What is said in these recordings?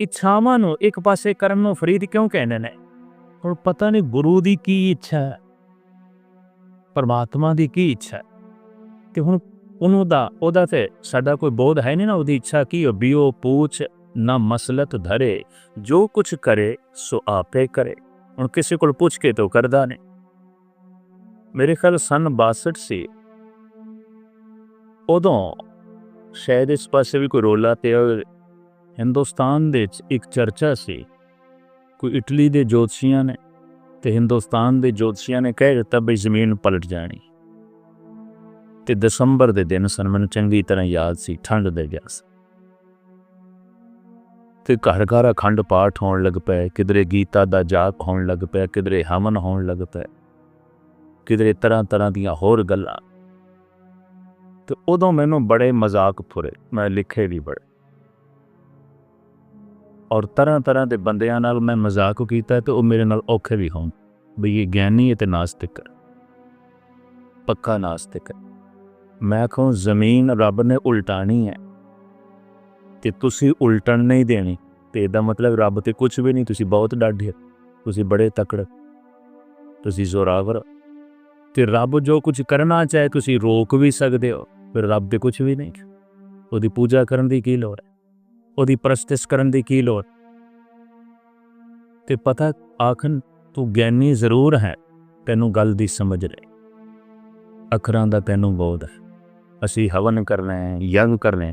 ਇੱਛਾਵਾਂ ਨੂੰ ਇੱਕ ਪਾਸੇ ਕਰਨ ਨੂੰ ਫਰੀਦ ਕਿਉਂ ਕਹਿੰਦੇ ਨੇ? ਹੁਣ ਪਤਾ ਨਹੀਂ ਗੁਰੂ ਦੀ ਕੀ ਇੱਛਾ ਹੈ। ਪਰਮਾਤਮਾ ਦੀ ਕੀ ਇੱਛਾ ਤੇ ਹੁਣ ਉਹਨੂੰ ਦਾ ਉਹਦਾ ਤੇ ਸਾਡਾ ਕੋਈ ਬੋਧ ਹੈ ਨਹੀਂ ਨਾ ਉਹਦੀ ਇੱਛਾ ਕੀ ਹੋ ਬਿਓ ਪੂਛ ਨਾ ਮਸਲਤ ਧਰੇ, ਜੋ ਕੁਛ ਕਰੇ ਸੋ ਆਪੇ ਕਰੇ। ਹੁਣ ਕਿਸੇ ਕੋਲ ਪੁੱਛ ਕੇ ਤਾਂ ਕਰਦਾ ਨਹੀਂ। ਮੇਰੇ ਖਿਆਲ ਸਨ 62 ਸੀ। ਉਦੋਂ ਸ਼ਾਇਦ ਇਸ ਪਾਸੇ ਵੀ ਕੋਈ ਰੋਲਾ ਤੇ ਹਿੰਦੁਸਤਾਨ ਦੇ ਵਿੱਚ ਇੱਕ ਚਰਚਾ ਸੀ। ਕੋਈ ਇਟਲੀ ਦੇ ਜੋਤਸ਼ੀਆਂ ਨੇ ਤੇ ਹਿੰਦੁਸਤਾਨ ਦੇ ਜੋਤਸ਼ੀਆਂ ਨੇ ਕਹਿ ਦਿੱਤਾ ਬਈ ਜ਼ਮੀਨ ਪਲਟ ਜਾਣੀ। ਤੇ ਦਸੰਬਰ ਦੇ ਦਿਨ ਸਨ, ਮੈਨੂੰ ਚੰਗੀ ਤਰ੍ਹਾਂ ਯਾਦ ਸੀ, ਠੰਡ ਦੇ ਗਿਆ ਸੀ ਤੇ ਘਰ ਘਰ ਅਖੰਡ ਪਾਠ ਹੋਣ ਲੱਗ ਪਏ, ਕਿਧਰੇ ਗੀਤਾ ਦਾ ਜਾਪ ਹੋਣ ਲੱਗ ਪਿਆ, ਕਿਧਰੇ ਹਵਨ ਹੋਣ ਲੱਗ ਪਏ ਕਿਧਰੇ ਤਰ੍ਹਾਂ ਤਰ੍ਹਾਂ ਦੀਆਂ ਹੋਰ ਗੱਲਾਂ। ਤੇ ਉਦੋਂ ਮੈਨੂੰ ਬੜੇ ਮਜ਼ਾਕ ਫੁਰੇ, ਮੈਂ ਲਿਖੇ ਵੀ ਬੜੇ। ਔਰ ਤਰ੍ਹਾਂ ਤਰ੍ਹਾਂ ਦੇ ਬੰਦਿਆਂ ਨਾਲ ਮੈਂ ਮਜ਼ਾਕ ਕੀਤਾ ਤੇ ਉਹ ਮੇਰੇ ਨਾਲ ਔਖੇ ਵੀ ਹੋਣ। ਵੀ ਇਹ ਗਿਆਨੀ ਹੈ ਤੇ ਨਾਸਤਿਕ ਪੱਕਾ ਨਾਸਤਿਕ ਮੈਂ ਕਹੂੰ ਜ਼ਮੀਨ ਰੱਬ ਨੇ ਉਲਟਾਣੀ ਹੈ। ਤੇ ਤੁਸੀਂ ਉਲਟਣ ਨਹੀਂ ਦੇਣੀ। ਤੇ ਇਹਦਾ ਮਤਲਬ ਰੱਬ ਤੇ ਕੁਝ ਵੀ ਨਹੀਂ। ਤੁਸੀਂ ਬਹੁਤ ਡਾਢੇ ਤੁਸੀਂ ਬੜੇ ਤਕੜ ਤੁਸੀਂ ਜ਼ੋਰਾਵਰ ਤੇ ਰੱਬ ਜੋ ਕੁਝ ਕਰਨਾ ਚਾਹੇ ਤੁਸੀਂ ਰੋਕ ਵੀ ਸਕਦੇ ਹੋ। ਫਿਰ ਰੱਬ ਤੇ ਕੁਝ ਵੀ ਨਹੀਂ। ਉਹਦੀ ਪੂਜਾ ਕਰਨ ਦੀ ਕੀ ਲੋੜ ਹੈ? ਉਹਦੀ ਪ੍ਰਸਤਿਸ ਕਰਨ ਦੀ ਕੀ ਲੋੜ? ਤੇ ਪਤਾ ਆਖਣ, ਤੂੰ ਗਿਆਨੀ ਜ਼ਰੂਰ ਹੈ, ਤੈਨੂੰ ਗੱਲ ਦੀ ਸਮਝ ਨਹੀਂ। ਅੱਖਰਾਂ ਦਾ ਤੈਨੂੰ ਬੋਧ ਹੈ। ਅਸੀਂ ਹਵਨ ਕਰਨਾ ਹੈ ਯੰਗ ਕਰਨਾ। ਹੈ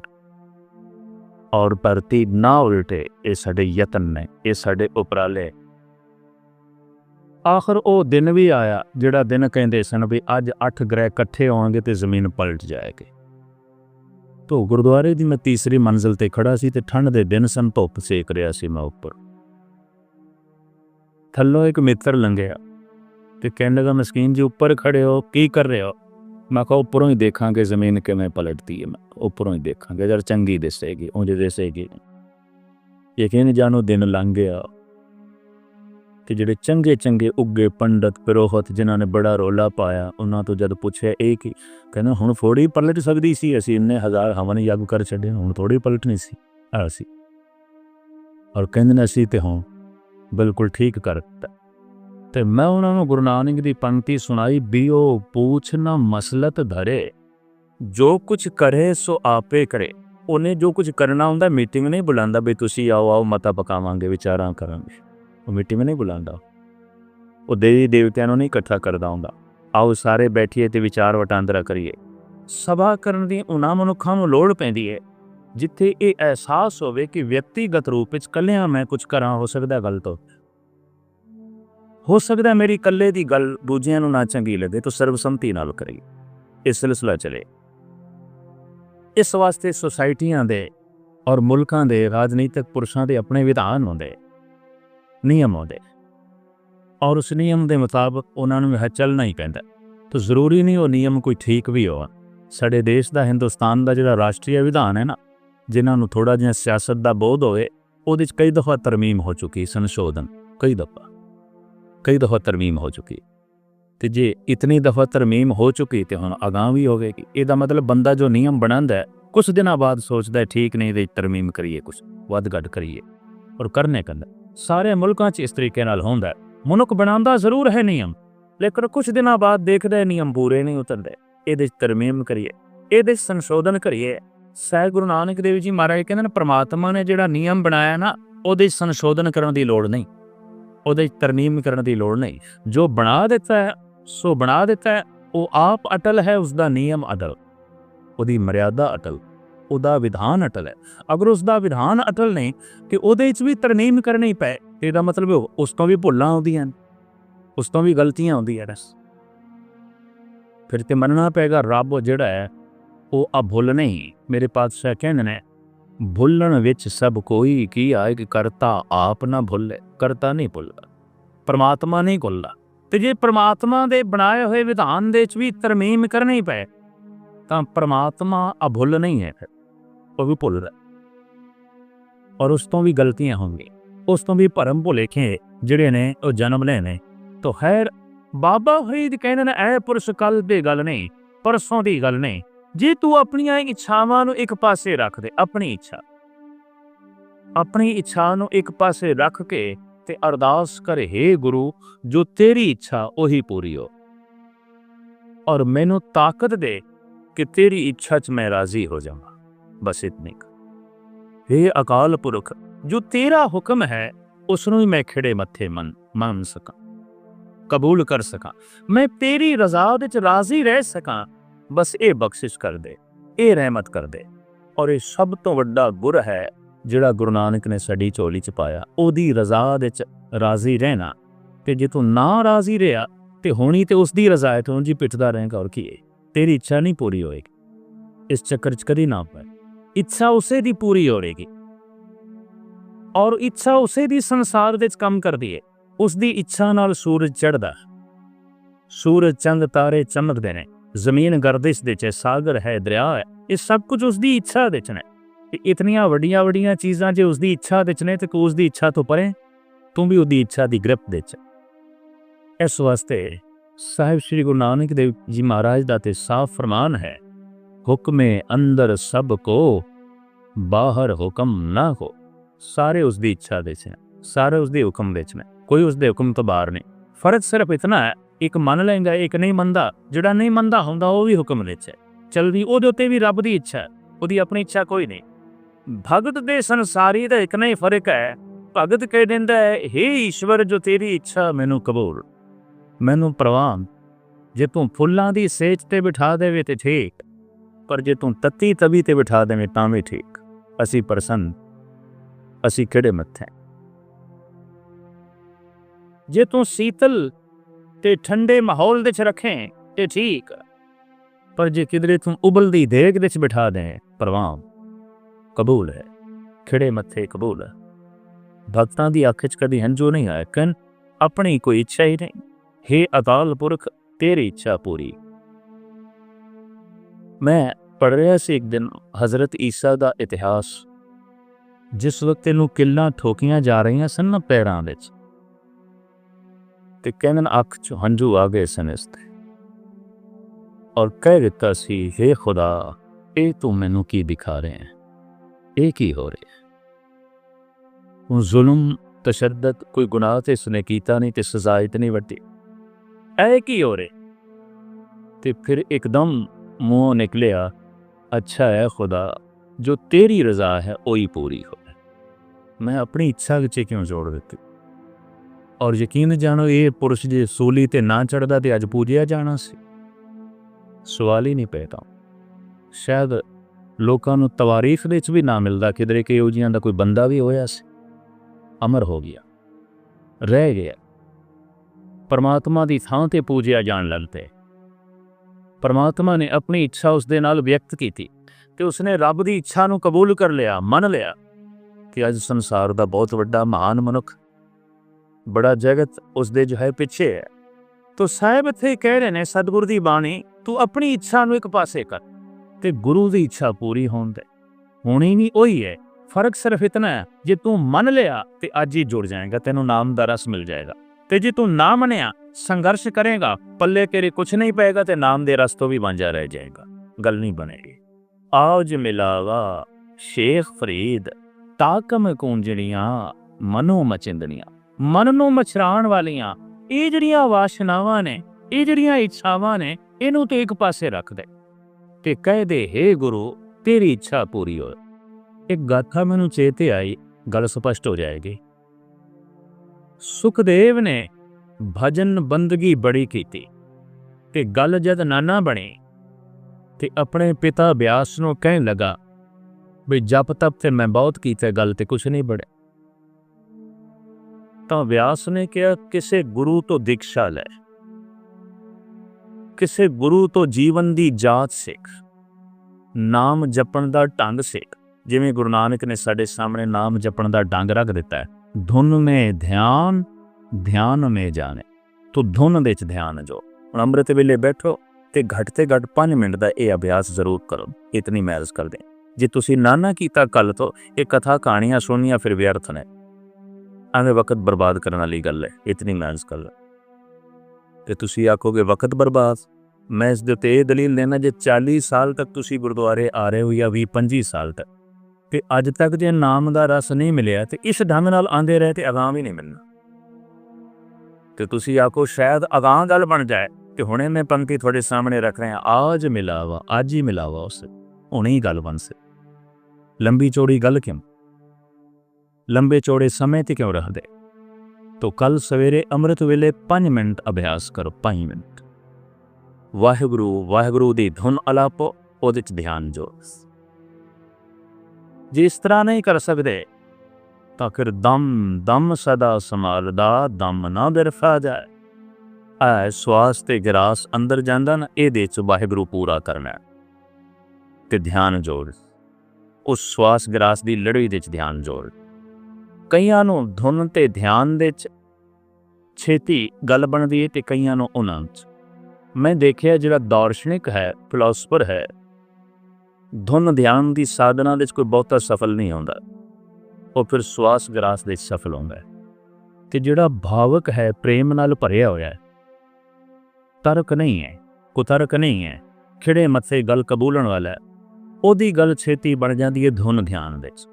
ਔਰ ਪਰਤੀ ਨਾ ਉਲਟੇ, ਇਹ ਸਾਡੇ ਯਤਨ ਨੇ, ਇਹ ਸਾਡੇ ਉਪਰਾਲੇ। ਆਖਰ ਉਹ ਦਿਨ ਵੀ ਆਇਆ, ਜਿਹੜਾ ਦਿਨ ਕਹਿੰਦੇ ਸਨ ਵੀ ਅੱਜ 8 ਗ੍ਰਹਿ ਇਕੱਠੇ ਆਉਣਗੇ ਤੇ ਜ਼ਮੀਨ ਪਲਟ ਜਾਏਗੀ। ਤੋ ਗੁਰਦੁਆਰੇ ਦੀ ਮੈਂ ਤੀਸਰੀ ਮੰਜ਼ਲ ਤੇ ਖੜਾ ਸੀ ਤੇ ਠੰਡ ਦੇ ਦਿਨ ਸਨ ਧੁੱਪ ਸੇਕ ਰਿਹਾ ਸੀ ਮੈਂ ਉੱਪਰ। ਥੱਲੋਂ ਇੱਕ ਮਿੱਤਰ ਲੰਘਿਆ ਤੇ ਕਹਿਣ ਲੱਗਾ, ਮਸਕੀਨ ਜੀ, ਉੱਪਰ ਖੜੇ ਹੋ, ਕੀ ਕਰ ਰਹੇ ਹੋ? ਮੈਂ ਕਿਹਾ, ਉੱਪਰੋਂ ਹੀ ਦੇਖਾਂਗੇ ਜ਼ਮੀਨ ਕਿਵੇਂ ਪਲਟਦੀ ਹੈ ਮੈਂ, ਉੱਪਰੋਂ ਹੀ ਦੇਖਾਂਗੇ ਜਦ ਚੰਗੀ ਦਿਸੇਗੀ, ਉਂਝ ਦਿਸੇਗੀ ਯਕੀਨ ਜਾਨੋ ਦਿਨ ਲੰਘ ਗਿਆ। ਤੇ ਜਿਹੜੇ ਚੰਗੇ ਚੰਗੇ ਉੱਗੇ ਪੰਡਤ ਪਿਰੋਹਤ ਜਿਨ੍ਹਾਂ ਨੇ ਬੜਾ ਰੋਲਾ ਪਾਇਆ, ਉਹਨਾਂ ਤੋਂ ਜਦ ਪੁੱਛਿਆ, ਇਹ ਕਿ? ਕਹਿੰਦਾ, ਹੁਣ ਫੋੜੀ ਪਲਟ ਸਕਦੀ ਸੀ, ਅਸੀਂ ਇੰਨੇ ਹਜ਼ਾਰ ਹਵਨ ਯੱਗ ਕਰ ਛੱਡੇ, ਹੁਣ ਥੋੜੀ ਪਲਟਣੀ ਸੀ। ਆ ਸੀ। ਔਰ ਕਹਿੰਦੇ ਨੇ, ਅਸੀਂ ਤੇ ਹਾਂ ਬਿਲਕੁਲ ਠੀਕ ਕਰ ਦਿੱਤਾ। ਤੇ ਮੈਂ ਉਹਨਾਂ ਨੂੰ ਗੁਰੂ ਨਾਨਕ ਦੀ ਪੰਕਤੀ ਸੁਣਾਈ, ਬਿਓ, ਪੂਛ ਨਾ ਮਸਲਤ ਧਰੇ। ਜੋ ਕੁਝ ਕਰੇ, ਸੋ ਆਪੇ ਕਰੇ। ਉਹਨੇ ਜੋ ਕੁਝ ਕਰਨਾ ਹੁੰਦਾ ਮੀਟਿੰਗ ਨਹੀਂ ਬੁਲਾਉਂਦਾ ਵੀ ਤੁਸੀਂ ਆਓ ਆਓ ਮਤਾ ਪਕਾਵਾਂਗੇ, ਵਿਚਾਰਾਂ ਕਰਾਂਗੇ। ਉਹ ਮੀਟਿੰਗ ਨਹੀਂ ਬੁਲਾਉਂਦਾ। ਉਹ ਦੇਵੀ ਦੇਵਤਿਆਂ ਨੂੰ ਨਹੀਂ ਇਕੱਠਾ ਕਰਦਾ ਹੁੰਦਾ। ਆਓ ਸਾਰੇ ਬੈਠੀਏ ਤੇ ਵਿਚਾਰ ਵਟਾਂਦਰਾ ਕਰੀਏ। ਸਭਾ ਕਰਨ ਦੀ ਉਹਨਾਂ ਮਨੁੱਖਾਂ ਨੂੰ ਲੋੜ ਪੈਂਦੀ ਹੈ ਜਿੱਥੇ ਇਹ ਅਹਿਸਾਸ ਹੋਵੇ ਕਿ ਵਿਅਕਤੀਗਤ ਰੂਪ ਵਿੱਚ ਕੱਲਿਆਂ ਮੈਂ ਕੁਝ ਕਰਾਂ, ਹੋ ਸਕਦਾ ਗਲਤ ਹੋ ਹੋ ਸਕਦਾ ਮੇਰੀ ਇਕੱਲੇ ਦੀ ਗੱਲ ਦੂਜਿਆਂ ਨੂੰ ਨਾ ਚੰਗੀ ਲੱਗੇ, ਤਾਂ ਸਰਬਸੰਮਤੀ ਨਾਲ ਕਰੀਏ। ਇਹ ਸਿਲਸਿਲਾ ਚਲੇ। ਇਸ ਵਾਸਤੇ ਸੁਸਾਇਟੀਆਂ ਦੇ ਔਰ ਮੁਲਕਾਂ ਦੇ ਰਾਜਨੀਤਿਕ ਪੁਰਸ਼ਾਂ ਦੇ ਆਪਣੇ ਵਿਧਾਨ ਹੁੰਦੇ। ਨਿਯਮ ਆਉਂਦੇ। ਔਰ ਉਸ ਨਿਯਮ ਦੇ ਮੁਤਾਬਕ ਉਹਨਾਂ ਨੂੰ ਇਹ ਚੱਲਣਾ ਹੀ ਪੈਂਦਾ। ਤਾਂ ਜ਼ਰੂਰੀ ਨਹੀਂ ਉਹ ਨਿਯਮ ਕੋਈ ਠੀਕ ਵੀ ਹੋਣ। ਸਾਡੇ ਦੇਸ਼ ਦਾ ਹਿੰਦੁਸਤਾਨ ਦਾ ਜਿਹੜਾ ਰਾਸ਼ਟਰੀ ਵਿਧਾਨ ਹੈ ਨਾ, ਜਿਨ੍ਹਾਂ ਨੂੰ ਥੋੜਾ ਜਿਹਾ ਸਿਆਸਤ ਦਾ ਬੋਧ ਹੋਵੇ, ਉਹਦੇ 'ਚ ਕਈ ਦਫਾ ਤਰਮੀਮ ਹੋ ਚੁੱਕੀ ਸੰਸ਼ੋਧਨ, ਕਈ ਦਫਾ ਕਈ ਦਫਾ ਤਰਮੀਮ ਹੋ ਚੁੱਕੀ ਤੇ ਜੇ ਇਤਨੀ ਦਫਾ ਤਰਮੀਮ ਹੋ ਚੁੱਕੀ ਤੇ ਹੁਣ ਅਗਾਹ ਵੀ ਹੋਵੇਗੀ ਇਹਦਾ ਮਤਲਬ ਬੰਦਾ ਜੋ ਨਿਯਮ ਬਣਾਉਂਦਾ ਹੈ ਕੁਝ ਦਿਨਾਂ ਬਾਅਦ ਸੋਚਦਾ ਹੈ, ਠੀਕ ਨਹੀਂ, ਇਹਦੇ ਤਰਮੀਮ ਕਰੀਏ ਕੁਝ ਵੱਧ ਘੱਟ ਕਰੀਏ। ਔਰ ਕਰਨੇ ਕੰਦਾ ਸਾਰੇ ਮੁਲਕਾਂ 'ਚ ਇਸ ਤਰੀਕੇ ਨਾਲ ਹੁੰਦਾ ਮਨੁੱਖ ਬਣਾਉਂਦਾ ਜ਼ਰੂਰ ਹੈ ਨਿਯਮ, ਲੇਕਿਨ ਕੁਝ ਦਿਨਾਂ ਬਾਅਦ ਦੇਖਦੇ ਨਿਯਮ ਪੂਰੇ ਨਹੀਂ ਉਤਰਦੇ। ਇਹਦੇ 'ਚ ਤਰਮੀਮ ਕਰੀਏ, ਇਹਦੇ 'ਚ ਸੰਸ਼ੋਧਨ ਕਰੀਏ। ਸਹਿ ਗੁਰੂ ਨਾਨਕ ਦੇਵ ਜੀ ਮਹਾਰਾਜ ਕਹਿੰਦੇ ਨੇ, ਪ੍ਰਮਾਤਮਾ ਨੇ ਜਿਹੜਾ ਨਿਯਮ ਬਣਾਇਆ ਨਾ, ਉਹਦੇ ਸੰਸ਼ੋਧਨ ਕਰਨ ਦੀ ਲੋੜ ਨਹੀਂ। ਉਹਦੇ 'ਚ ਤਰਮੀਮ ਕਰਨ ਦੀ ਲੋੜ ਨਹੀਂ। ਜੋ ਬਣਾ ਦਿੱਤਾ ਹੈ, ਸੋ ਬਣਾ ਦਿੱਤਾ ਹੈ। ਉਹ ਆਪ ਅਟਲ ਹੈ ਉਸ ਦਾ ਨਿਯਮ ਅਟਲ। ਉਹਦੀ ਮਰਿਆਦਾ ਅਟਲ। ਉਹਦਾ ਵਿਧਾਨ ਅਟਲ ਹੈ। ਅਗਰ ਉਸ ਦਾ ਵਿਧਾਨ ਅਟਲ ਨਹੀਂ ਕਿ ਉਹਦੇ 'ਚ ਵੀ ਤਰਮੀਮ ਕਰਨੀ ਪਏ, ਤੇ ਇਹਦਾ ਮਤਲਬ ਉਸ ਤੋਂ ਵੀ ਭੁੱਲਾਂ ਆਉਂਦੀਆਂ ਉਸ ਤੋਂ ਵੀ ਗਲਤੀਆਂ ਆਉਂਦੀਆਂ ਨੇ। ਫਿਰ ਤੇ ਮੰਨਣਾ ਪਏਗਾ, ਰੱਬ ਜਿਹੜਾ ਹੈ, ਉਹ ਅਭੁੱਲ ਨਹੀਂ। ਮੇਰੇ ਪਾਤਸ਼ਾਹ ਕਹਿੰਦੇ ਨੇ, ਭੁੱਲਣ ਵਿੱਚ ਸਭ ਕੋਈ ਕੀ ਆਏ ਕਿ ਕਰਤਾ ਆਪ ਨਾ ਭੁੱਲੇ, ਕਰਤਾ ਨਹੀਂ ਭੁੱਲਦਾ, ਪਰਮਾਤਮਾ ਨਹੀਂ ਭੁੱਲਦਾ। ਤੇ ਜੇ ਪਰਮਾਤਮਾ ਦੇ ਬਣਾਏ ਹੋਏ ਵਿਧਾਨ ਦੇ ਵਿੱਚ ਵੀ ਤਰਮੀਮ ਕਰਨੀ ਪਏ, ਤਾਂ ਪਰਮਾਤਮਾ ਅਭੁੱਲ ਨਹੀਂ ਹੈ ਫਿਰ। ਉਹ ਵੀ ਭੁੱਲਦਾ ਔਰ ਉਸ ਤੋਂ ਵੀ ਗਲਤੀਆਂ ਹੋਣਗੀਆਂ ਉਸ ਤੋਂ ਵੀ ਭਰਮ ਭੁਲੇਖੇ ਜਿਹੜੇ ਨੇ, ਉਹ ਜਨਮ ਲੈ ਨੇ। ਤਾਂ ਖੈਰ, ਬਾਬਾ ਫਰੀਦ ਕਹਿੰਦੇ ਨੇ, ਐ ਪੁਰਸ਼ ਕੱਲ ਦੀ ਗੱਲ ਨਹੀਂ, ਪਰਸੋਂ ਦੀ ਗੱਲ ਨਹੀਂ। ਜੇ ਤੂੰ ਆਪਣੀਆਂ ਇੱਛਾਵਾਂ ਨੂੰ ਇੱਕ ਪਾਸੇ ਰੱਖ ਦੇ, ਆਪਣੀ ਇੱਛਾ ਆਪਣੀ ਇੱਛਾ ਨੂੰ ਇੱਕ ਪਾਸੇ ਰੱਖ ਕੇ ਤੇ ਅਰਦਾਸ ਕਰ हे ਗੁਰੂ, ਜੋ ਤੇਰੀ ਇੱਛਾ, ਉਹੀ ਪੂਰੀ ਹੋ। ਔਰ ਮੈਨੂੰ ਤਾਕਤ ਦੇ ਕਿ ਤੇਰੀ ਇੱਛਾ 'ਚ ਮੈਂ ਰਾਜ਼ੀ ਹੋ ਜਾਵਾਂ। ਬਸ ਇਤਨੀ हे ਅਕਾਲ ਪੁਰਖ, ਜੋ ਤੇਰਾ ਹੁਕਮ ਹੈ ਉਸ ਨੂੰ ਹੀ ਮੈਂ ਖਿੜੇ ਮੱਥੇ ਮੰਨ ਮੰਨ ਸਕਾਂ। ਕਬੂਲ ਕਰ ਸਕਾਂ। ਮੈਂ ਤੇਰੀ ਰਜ਼ਾ ਵਿੱਚ ਰਾਜ਼ੀ ਰਹਿ ਸਕਾਂ। ਬਸ ਇਹ ਬਖਸ਼ਿਸ਼ ਕਰ ਦੇ, ਇਹ ਰਹਿਮਤ ਕਰ ਦੇ। ਔਰ ਇਹ ਸਭ ਤੋਂ ਵੱਡਾ ਗੁਰ ਹੈ, ਜਿਹੜਾ ਗੁਰੂ ਨਾਨਕ ਨੇ ਸਾਡੀ ਝੋਲੀ 'ਚ ਪਾਇਆ। ਉਹਦੀ ਰਜ਼ਾ ਵਿੱਚ ਰਾਜ਼ੀ ਰਹਿਣਾ। ਤੇ ਜੇ ਤੂੰ ਨਾ ਰਾਜ਼ੀ ਰਿਹਾ, ਤੇ ਹੋਣੀ ਤੇ ਉਸ ਦੀ ਰਜ਼ਾ ਹੈ, ਤੂੰ ਜੀ ਪਿੱਟਦਾ ਰਹੇਗਾ। ਔਰ ਕੀ ਹੈ ਤੇਰੀ ਇੱਛਾ ਨਹੀਂ ਪੂਰੀ ਹੋਏਗੀ। ਇਸ ਚੱਕਰ 'ਚ ਕਦੀ ਨਾ ਪੈ ਇੱਛਾ ਉਸੇ ਦੀ ਪੂਰੀ ਹੋਵੇਗੀ। ਔਰ ਇੱਛਾ ਉਸੇ ਦੀ ਸੰਸਾਰ ਵਿੱਚ ਕੰਮ ਕਰਦੀ ਹੈ ਉਸ ਦੀ ਇੱਛਾ ਨਾਲ ਸੂਰਜ ਚੜ੍ਹਦਾ। ਸੂਰਜ ਚੰਦ ਤਾਰੇ ਚਮਕਦੇ ਨੇ। ਜ਼ਮੀਨ ਗਰਦਿਸ਼ ਦੇ ਚ ਸਾਗਰ ਹੈ, ਦਰਿਆ ਹੈ। ਇਹ ਸਭ ਕੁਝ ਉਸ ਦੀ ਇੱਛਾ ਵਿੱਚ ਨੇ। ਤੇ ਇਤਨੀਆਂ ਵੱਡੀਆਂ ਵੱਡੀਆਂ ਚੀਜ਼ਾਂ ਜੇ ਉਸ ਦੀ ਇੱਛਾ ਵਿੱਚ ਨੇ, ਤੇ ਉਸ ਦੀ ਇੱਛਾ ਤੋਂ ਪਰੇ ਤੂੰ ਵੀ ਉਹਦੀ ਇੱਛਾ ਦੀ ਗ੍ਰਿਫਤ ਵਿੱਚ। ਇਸ ਵਾਸਤੇ ਸਾਹਿਬ ਸ੍ਰੀ ਗੁਰੂ ਨਾਨਕ ਦੇਵ ਜੀ ਮਹਾਰਾਜ ਦਾ ਤੇ ਸਾਫ਼ ਫਰਮਾਨ ਹੈ ਹੁਕਮੇ ਅੰਦਰ ਸਭ ਕੋ, ਬਾਹਰ ਹੁਕਮ ਨਾ ਹੋ। ਸਾਰੇ ਉਸ ਦੀ ਇੱਛਾ ਵਿੱਚ ਨੇ, ਸਾਰੇ ਉਸ ਦੇ ਹੁਕਮ ਵਿੱਚ ਨੇ, ਕੋਈ ਉਸ ਦੇ ਹੁਕਮ ਤੋਂ ਬਾਹਰ ਨਹੀਂ। ਫ਼ਰਕ ਸਿਰਫ ਇਤਨਾ ਹੈ, ਇੱਕ ਮੰਨ ਲੈਂਦਾ, ਇੱਕ ਨਹੀਂ ਮੰਨਦਾ, ਜਿਹੜਾ ਨਹੀਂ ਮੰਨਦਾ ਹੁੰਦਾ, ਉਹ ਵੀ ਹੁਕਮ ਵਿੱਚ ਹੈ। ਚਲਦੀ, ਉਹਦੇ ਉੱਤੇ ਵੀ ਰੱਬ ਦੀ ਇੱਛਾ ਉਹਦੀ ਆਪਣੀ ਇੱਛਾ ਕੋਈ ਨਹੀਂ। ਭਗਤ ਦੇ ਸੰਸਾਰੀ ਦਾ ਇੱਕ ਨਹੀਂ ਫ਼ਰਕ ਹੈ, ਭਗਤ ਕਹਿ ਦਿੰਦਾ ਹੈ हे ਈਸ਼ਵਰ, ਜੋ ਤੇਰੀ ਇੱਛਾ ਮੈਨੂੰ ਕਬੂਲ, ਮੈਨੂੰ ਪ੍ਰਵਾਨ, ਜੇ ਤੂੰ ਫੁੱਲਾਂ ਦੀ ਸੇਜ ਤੇ ਬਿਠਾ ਦੇਵੇ ਤੇ ਠੀਕ। ਪਰ ਜੇ ਤੂੰ ਤੱਤੀ ਤਵੀ ਤੇ ਬਿਠਾ ਦੇਵੇਂ ਤਾਂ ਵੀ ਠੀਕ। ਅਸੀਂ ਪ੍ਰਸੰਨ, ਅਸੀਂ ਕਿਹੜੇ ਮੱਥੇ? ਜੇ ਤੂੰ ਸੀਤਲ ਤੇ ਠੰਡੇ ਮਾਹੌਲ ਦੇ ਚ ਰੱਖੇ, ਤੇ ਠੀਕ। ਪਰ ਜੇ ਕਿਧਰੇ ਤੂੰ ਉਬਲਦੀ ਦੇਗ ਵਿੱਚ ਬਿਠਾ ਦੇ, ਪ੍ਰਵਾਨ, ਕਬੂਲ ਹੈ। ਖਿੜੇ ਮੱਥੇ ਕਬੂਲ ਹੈ? ਭਗਤਾਂ ਦੀ ਅੱਖ 'ਚ ਕਦੀ ਹੰਝੂ ਨਹੀਂ ਆਇਆ, ਕਨ ਆਪਣੀ ਕੋਈ ਇੱਛਾ ਹੀ ਨਹੀਂ। हे ਅਕਾਲ ਪੁਰਖ, ਤੇਰੀ ਇੱਛਾ ਪੂਰੀ। ਮੈਂ ਪੜ ਰਿਹਾ ਸੀ ਇੱਕ ਦਿਨ ਹਜ਼ਰਤ ਈਸਾ ਦਾ ਇਤਿਹਾਸ। ਜਿਸ ਵਕਤ ਇਹਨੂੰ ਕਿੱਲਾਂ ਠੋਕੀਆਂ ਜਾ ਰਹੀਆਂ ਸਨ ਨਾ ਪੈਰਾਂ ਵਿੱਚ। ਤੇ ਕਹਿੰਨ ਅੱਖ 'ਚ ਹੰਝੂ ਆ ਗਏ ਸਨ ਇਸ ਤੇ। ਔਰ ਕਹਿ ਦਿੱਤਾ ਸੀ हे ਖੁਦਾ, ਇਹ ਤੂੰ ਮੈਨੂੰ ਕੀ ਦਿਖਾ ਰਹੇ ਹੈ? ਇਹ ਕੀ ਹੋ ਰਿਹਾ ਹੈ? ਉਹ ਜ਼ੁਲਮ, ਤਸ਼ੱਦਦ, ਕੋਈ ਗੁਨਾਹ ਤੇ ਇਸਨੇ ਕੀਤਾ ਨਹੀਂ ਤੇ ਸਜ਼ਾ ਇਤਨੀ ਵੱਡੀ। ਇਹ ਕੀ ਹੋ ਰਿਹਾ ਤੇ ਫਿਰ ਇੱਕਦਮ ਮੂੰਹ ਨਿਕਲਿਆ ਅੱਛਾ ਹੈ ਖੁਦਾ ਜੋ ਤੇਰੀ ਰਜ਼ਾ ਹੈ ਉਹੀ ਪੂਰੀ ਹੋਵੇ ਮੈਂ ਆਪਣੀ ਇੱਛਾ ਵਿੱਚ ਕਿਉਂ ਜੋੜ ਦਿੱਤੀ ਔਰ ਯਕੀਨ ਜਾਣੋ ਇਹ ਪੁਰਸ਼ ਜੇ ਸੂਲੀ ਤੇ ਨਾ ਚੜਦਾ ਤੇ ਅੱਜ ਪੂਜਿਆ ਜਾਣਾ ਸੀ ਸਵਾਲ ਹੀ ਨਹੀਂ ਪੈਦਾ ਸ਼ਾਇਦ ਲੋਕਾਂ ਨੂੰ ਤਵਾਰੀਖ ਵਿੱਚ ਵੀ ਨਾ ਮਿਲਦਾ ਕਿਧਰੇ ਕਿ ਉਹ ਜੀਆਂ ਦਾ ਕੋਈ ਬੰਦਾ ਵੀ ਹੋਇਆ ਸੀ ਅਮਰ ਹੋ ਗਿਆ ਰਹਿ ਗਿਆ ਪਰਮਾਤਮਾ ਦੀ ਥਾਂ ਤੇ ਪੂਜਿਆ ਜਾਣ ਲੱਗ ਪਏ ਪਰਮਾਤਮਾ ਨੇ ਆਪਣੀ ਇੱਛਾ ਉਸ ਦੇ ਨਾਲ ਵਿਅਕਤ ਕੀਤੀ ਤੇ ਉਸਨੇ ਰੱਬ ਦੀ ਇੱਛਾ ਨੂੰ ਕਬੂਲ ਕਰ ਲਿਆ, ਮੰਨ ਲਿਆ ਕਿ ਅੱਜ ਸੰਸਾਰ ਦਾ ਬਹੁਤ ਵੱਡਾ ਮਹਾਨ ਮਨੁੱਖ ਬੜਾ ਜਗਤ ਉਸ ਦੇ ਜੋ ਹੈ ਪਿੱਛੇ ਹੈ। ਤੋ ਸਾਹਿਬ ਇੱਥੇ ਕਹਿ ਰਹੇ ਨੇ, ਸਤਿਗੁਰ ਦੀ ਬਾਣੀ, ਤੂੰ ਆਪਣੀ ਇੱਛਾ ਨੂੰ ਇੱਕ ਪਾਸੇ ਕਰ ਤੇ ਗੁਰੂ ਦੀ ਇੱਛਾ ਪੂਰੀ ਹੋਣ ਦੇ। ਹੋਣੀ ਵੀ ਉਹੀ ਹੈ, ਫ਼ਰਕ ਸਿਰਫ ਇਤਨਾ ਹੈ, ਜੇ ਤੂੰ ਮੰਨ ਲਿਆ ਤੇ ਅੱਜ ਹੀ ਜੁੜ ਜਾਏਗਾ, ਤੈਨੂੰ ਨਾਮ ਦਾ ਰਸ ਮਿਲ ਜਾਏਗਾ ਤੇ ਜੇ ਤੂੰ ਨਾ ਮੰਨਿਆ ਸੰਘਰਸ਼ ਕਰੇਗਾ, ਪੱਲੇ ਤੇਰੇ ਕੁਝ ਨਹੀਂ ਪਏਗਾ ਤੇ ਨਾਮ ਦੇ ਰਸ ਤੋਂ ਵੀ ਵਾਂਝਾ ਰਹਿ ਜਾਏਗਾ। ਗੱਲ ਨਹੀਂ ਬਣੇਗੀ। ਆਜ ਮਿਲਾਵਾ, ਸ਼ੇਖ ਫਰੀਦ, ਤਾਕਮ ਕੂੰਜੜੀਆਂ ਮਨੋ ਮਚਿੰਦਣੀਆਂ, ਮਨ ਨੂੰ ਮਛਰਾਣ ਵਾਲੀਆਂ, ਇਹ ਜਿਹੜੀਆਂ ਵਾਸ਼ਨਾਵਾਂ ਨੇ, ਇਹ ਜਿਹੜੀਆਂ ਇੱਛਾਵਾਂ ਨੇ, ਇਹਨੂੰ ਤੇ ਇੱਕ ਪਾਸੇ ਰੱਖ ਦੇ ਤੇ ਕਹਿ ਦੇ, ਹੇ ਗੁਰੂ, ਤੇਰੀ ਇੱਛਾ ਪੂਰੀ ਹੋ ਇੱਕ ਗਾਥਾ ਮੈਨੂੰ ਚੇਤੇ ਆਈ, ਗੱਲ ਸਪਸ਼ਟ ਹੋ ਜਾਏਗੀ। ਸੁਖਦੇਵ ਨੇ ਭਜਨ ਬੰਦਗੀ ਬੜੀ ਕੀਤੀ ਤੇ ਗੱਲ ਜਦ ਨਾਨਾ ਬਣੇ ਤੇ ਆਪਣੇ ਪਿਤਾ ਬਿਆਸ ਨੂੰ ਕਹਿਣ ਲਗਾ ਵੀ ਜਪ ਤਪ ਤੇ ਮੈਂ ਬਹੁਤ ਕੀਤਾ ਗੱਲ ਤੇ ਕੁਛ ਨਹੀਂ ਬੜਿਆ। ਤਾਂ ਵਿਆਸ ਨੇ ਕਿਹਾ, ਕਿਸੇ ਗੁਰੂ ਤੋਂ ਦੀਕਸ਼ਾ ਲੈ। ਕਿਸੇ ਗੁਰੂ ਤੋਂ ਜੀਵਨ ਦੀ ਜਾਂਚ ਸਿੱਖ। ਨਾਮ ਜਪਣ ਦਾ ਢੰਗ ਸਿੱਖ। ਜਿਵੇਂ ਗੁਰੂ ਨਾਨਕ ਨੇ ਸਾਡੇ ਸਾਹਮਣੇ ਨਾਮ ਜਪਣ ਦਾ ਢੰਗ ਰੱਖ ਦਿੱਤਾ ਹੈ। ਧੁਨ ਮੇ ਧਿਆਨ ਧਿਆਨ ਮੇ ਜਾਣੇ। ਤੂੰ ਧੁਨ ਦੇ ਵਿੱਚ ਧਿਆਨ ਜੋ। ਹੁਣ ਅੰਮ੍ਰਿਤ ਵੇਲੇ ਬੈਠੋ ਤੇ ਘੱਟ ਤੇ ਘੱਟ 5 ਮਿੰਟ ਦਾ ਇਹ ਅਭਿਆਸ ਜ਼ਰੂਰ ਕਰੋ। ਇਤਨੀ ਮੈਲਸ ਕਰ ਦੇ ਜੇ ਤੁਸੀਂ ਨਾ ਨਾ ਕੀਤਾ ਕੱਲ ਤੋਂ, ਇਹ ਕਥਾ, ਕਹਾਣੀਆਂ ਸੁਣਨੀਆਂ ਫਿਰ ਵਿਅਰਥ ਨੇ। ਐਵੇਂ ਵਕਤ ਬਰਬਾਦ ਕਰਨ ਵਾਲੀ ਗੱਲ ਹੈ। ਇਤਨੀ ਮਿਹਨਤ ਕਰ ਲਓ ਤੇ ਤੁਸੀਂ ਆਖੋਗੇ, ਵਕਤ ਬਰਬਾਦ? ਮੈਂ ਇਸ ਦੇ ਉੱਤੇ ਇਹ ਦਲੀਲ ਦੇਣਾ ਜੇ 40 ਸਾਲ ਤੱਕ ਤੁਸੀਂ ਗੁਰਦੁਆਰੇ ਆ ਰਹੇ ਹੋ ਜਾਂ 20 25 ਸਾਲ ਤੱਕ। ਕਿ ਅੱਜ ਤੱਕ ਜੇ ਨਾਮ ਦਾ ਰਸ ਨਹੀਂ ਮਿਲਿਆ ਤੇ ਇਸ ਢੰਗ ਨਾਲ ਆਂਦੇ ਰਹੇ ਤੇ ਅਗਾਂਹ ਹੀ ਨਹੀਂ ਮਿਲਣਾ। ਤੇ ਤੁਸੀਂ ਆਖੋ ਸ਼ਾਇਦ ਅਗਾਂਹ ਗੱਲ ਬਣ ਜਾਏ ਕਿ ਹੁਣੇ ਮੈਂ ਪੰਕਤੀ ਤੁਹਾਡੇ ਸਾਹਮਣੇ ਰੱਖ ਰਿਹਾ ਆਜ ਮਿਲਾਵਾ, ਅੱਜ ਹੀ ਮਿਲਾਵਾ ਉਸ ਹੁਣੇ ਹੀ ਗੱਲ ਬਣ ਸੇ ਲੰਬੀ ਚੌੜੀ ਗੱਲ ਕਿਉਂ? ਲੰਬੇ ਚੌੜੇ ਸਮੇਂ ਤੇ ਕਿਉਂ ਰੱਖਦੇ? ਤੋ ਕੱਲ ਸਵੇਰੇ ਅੰਮ੍ਰਿਤ ਵੇਲੇ 5 ਮਿੰਟ ਅਭਿਆਸ ਕਰੋ 5 ਮਿੰਟ। ਵਾਹਿਗੁਰੂ ਵਾਹਿਗੁਰੂ ਦੀ ਧੁਨ ਅਲਾਪੋ, ਉਹਦੇ ਚ ਧਿਆਨ ਜੋ ਜੇ ਇਸ ਤਰ੍ਹਾਂ ਨਹੀਂ ਕਰ ਸਕਦੇ ਤਾਂ ਫਿਰ ਦਮ ਦਮ ਸਦਾ ਸੰਭਾਲਦਾ ਦਮ ਨਾ ਬਿਰਫਾ ਜਾਏ। ਐ ਸਵਾਸ ਤੇ ਗਰਾਸ ਅੰਦਰ ਜਾਂਦਾ ਨਾ, ਇਹਦੇ ਚ ਵਾਹਿਗੁਰੂ ਪੂਰਾ ਕਰਨਾ ਤੇ ਧਿਆਨ ਜੋੜ, ਉਸ ਸਵਾਸ ਗਰਾਸ ਦੀ ਲੜੀ ਦੇ ਚ ਧਿਆਨ ਜੋੜ। ਕਈਆਂ ਨੂੰ ਧੁਨ ਤੇ ਧਿਆਨ ਦੇ ਚ, ਛੇਤੀ ਗੱਲ ਬਣਦੀ ਹੈ ਤੇ ਕਈਆਂ ਨੂੰ ਉਹਨਾਂ ਚ। ਮੈਂ ਦੇਖਿਆ ਜਿਹੜਾ ਦਾਰਸ਼ਨਿਕ ਹੈ ਫਿਲਾਸਫਰ ਹੈ, ਧੁਨ ਧਿਆਨ ਦੀ ਸਾਧਨਾ ਦੇ ਵਿੱਚ ਕੋਈ ਬਹੁਤਾ ਸਫਲ ਨਹੀਂ ਹੁੰਦਾ ਉਹ ਫਿਰ ਸਵਾਸ ਗਰਾਸ ਦੇ ਸਫਲ ਹੁੰਦਾ ਹੈ ਤੇ ਜਿਹੜਾ ਭਾਵਕ ਹੈ, ਪ੍ਰੇਮ ਨਾਲ ਭਰਿਆ ਹੋਇਆ ਹੈ। ਤਰਕ ਨਹੀਂ ਹੈ, ਕੁਤਰਕ ਨਹੀਂ ਹੈ, ਖਿੜੇ ਮੱਥੇ ਗੱਲ ਕਬੂਲਣ ਵਾਲਾ ਹੈ। ਉਹਦੀ ਗੱਲ ਛੇਤੀ ਬਣ ਜਾਂਦੀ ਹੈ ਧੁਨ ਧਿਆਨ ਦੇ ਵਿੱਚ।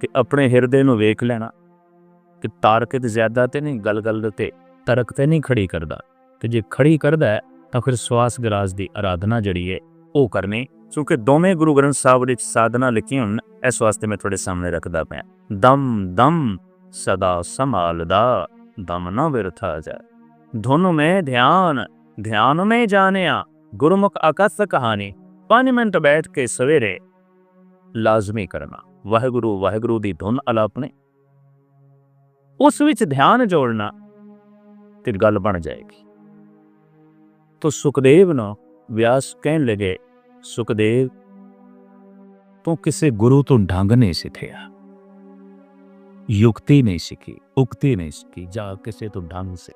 ਕਿ ਆਪਣੇ ਹਿਰਦੇ ਨੂੰ ਵੇਖ ਲੈਣਾ, ਕਿ ਤਾਰਕ ਤੇ ਜ਼ਿਆਦਾ ਤੇ ਨਹੀਂ ਗਲ ਗਲ ਤੇ ਤਰਕ ਤੇ ਨਹੀਂ ਖੜੀ ਕਰਦਾ। ਤੇ ਜੇ ਖੜੀ ਕਰਦਾ ਤਾਂ ਫਿਰ ਸਵਾਸ ਗਰਾਸ ਦੀ ਆਰਾਧਨਾ ਜਿਹੜੀ ਹੈ, ਉਹ ਕਰਨੀ। ਕਿਉਂਕਿ ਦੋਵੇਂ ਗੁਰੂ ਗ੍ਰੰਥ ਸਾਹਿਬ ਵਿੱਚ ਸਾਧਨਾ ਲਿਖੀਆਂ ਹੋਣ ਇਸ ਵਾਸਤੇ ਮੈਂ ਤੁਹਾਡੇ ਸਾਹਮਣੇ ਰੱਖਦਾ ਪਿਆ। ਦਮ ਦਮ, ਸਦਾ ਸੰਭਾਲਦਾ ਦਮ ਨਾ ਵਿਰਥਾ ਜਾਏ। ਧੁਨ ਮੈਂ ਧਿਆਨ ਧਿਆਨ ਮੈਂ ਜਾਣਿਆ, ਗੁਰਮੁਖ ਆਕਸ ਕਹਾਣੀ 5 ਮਿੰਟ ਬੈਠ ਕੇ ਸਵੇਰੇ ਲਾਜ਼ਮੀ ਕਰਨਾ। ਵਾਹਿਗੁਰੂ ਵਾਹਿਗੁਰੂ ਦੀ ਧੁਨ ਅਲਾਪਣੇ ਉਸ ਵਿੱਚ ਧਿਆਨ ਜੋੜਨਾ, ਤੇ ਗੱਲ ਬਣ ਜਾਏਗੀ। ਤੋ ਸੁਖਦੇਵ ਨੂੰ ਵਿਆਸ ਕਹਿਣ ਲਗੇ, ਸੁਖਦੇਵ ਤੂੰ ਕਿਸੇ ਗੁਰੂ ਤੋਂ ਢੰਗ ਨਹੀਂ ਸਿੱਖਿਆ। ਯੁਕਤੀ ਨਹੀਂ ਸਿੱਖੀ, ਉਕਤੀ ਨਹੀਂ ਸਿੱਖੀ, ਜਾਂ ਕਿਸੇ ਤੋਂ ਢੰਗ ਸੇ